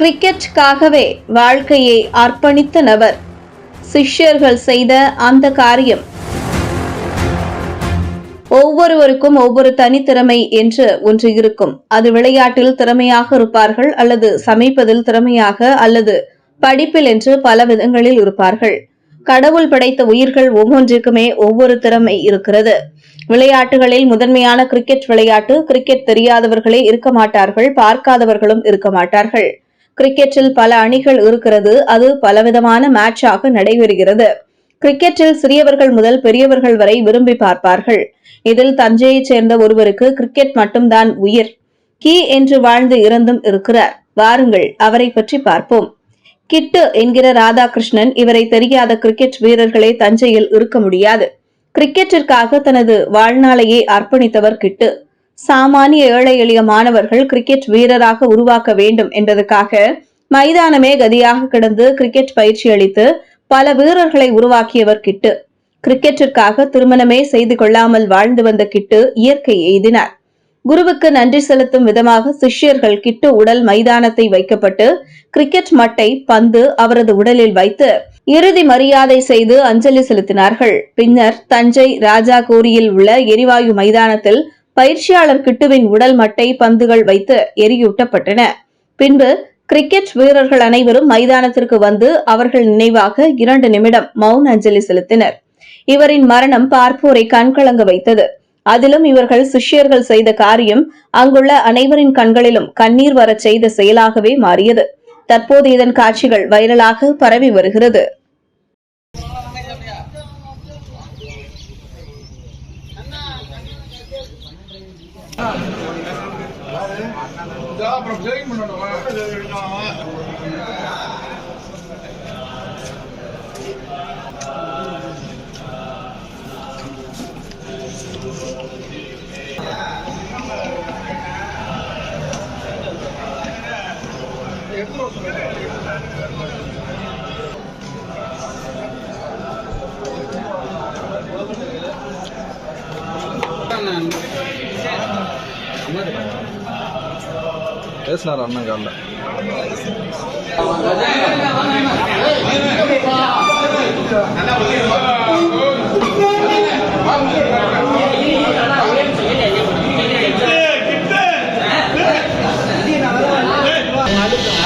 கிரிக்கெட்டுக்காகவே வாழ்க்கையை அர்ப்பணித்த நபர். சிஷ்யர்கள் செய்த அந்த காரியம். ஒவ்வொருவருக்கும் ஒவ்வொரு தனித்திறமை என்று ஒன்று இருக்கும். அது விளையாட்டில் திறமையாக இருப்பார்கள் அல்லது சமைப்பதில் திறமையாக அல்லது படிப்பில் என்று பல விதங்களில் இருப்பார்கள். கடவுள் படைத்த உயிர்கள் ஒவ்வொன்றிற்குமே ஒவ்வொரு திறமை இருக்கிறது. விளையாட்டுகளில் முதன்மையான கிரிக்கெட் விளையாட்டு கிரிக்கெட் தெரியாதவர்களே இருக்க மாட்டார்கள் பார்க்காதவர்களும் இருக்க மாட்டார்கள். கிரிக்கெட்டில் பல அணிகள் இருக்கிறது. அது பலவிதமான மேட்சாக நடைபெறுகிறது. கிரிக்கெட்டில் சிறியவர்கள் முதல் பெரியவர்கள் வரை விரும்பி பார்ப்பார்கள். இதில் தஞ்சையைச் சேர்ந்த ஒருவருக்கு கிரிக்கெட் மட்டும்தான் உயிர். கி என்று வாழ்ந்து இறந்தும் இருக்கிறார். வாருங்கள் அவரை பற்றி பார்ப்போம். கிட்டு என்கிற ராதாகிருஷ்ணன் இவரை தெரியாத கிரிக்கெட் வீரர்களே தஞ்சையில் இருக்க முடியாது. கிரிக்கெட்டிற்காக தனது வாழ்நாளையே அர்ப்பணித்தவர் கிட்டு. சாமானிய ஏழை எளிய மாணவர்கள் கிரிக்கெட் வீரராக உருவாக்க வேண்டும் என்பதற்காக மைதானமே கதியாக கிடந்து கிரிக்கெட் பயிற்சி அளித்து பல வீரர்களை உருவாக்கியவர் கிட்டு. கிரிக்கெட்டிற்காக திருமணமே செய்து கொள்ளாமல் வாழ்ந்து வந்த கிட்டு இயற்கை எய்தினார். குருவுக்கு நன்றி செலுத்தும் விதமாக சிஷ்யர்கள் கிட்டு உடல் மைதானத்தை வைக்கப்பட்டு கிரிக்கெட் மட்டை பந்து அவரது உடலில் வைத்து இறுதி மரியாதை செய்து அஞ்சலி செலுத்தினார்கள். பின்னர் தஞ்சை ராஜா கோரியில் உள்ள எரிவாயு மைதானத்தில் பயிற்சியாளர் கிட்டுவின் உடல் மட்டை பந்துகள் வைத்து எரியூட்டப்பட்டன. பின்பு கிரிக்கெட் வீரர்கள் அனைவரும் மைதானத்திற்கு வந்து அவர்கள் நினைவாக இரண்டு நிமிடம் மௌன அஞ்சலி செலுத்தினர். இவரின் மரணம் பார்ப்போரை கண்கலங்க வைத்தது. அதிலும் இவர்கள் சிஷ்யர்கள் செய்த காரியம் அங்குள்ள அனைவரின் கண்களிலும் கண்ணீர் வரச் செய்த செயலாகவே மாறியது. தற்போது இதன் காட்சிகள் வைரலாக பரவி வருகிறது. அப்புறம் ஜெயின் பண்ணணுமா பேசினார் அண்ணன் காலில். அடுத்த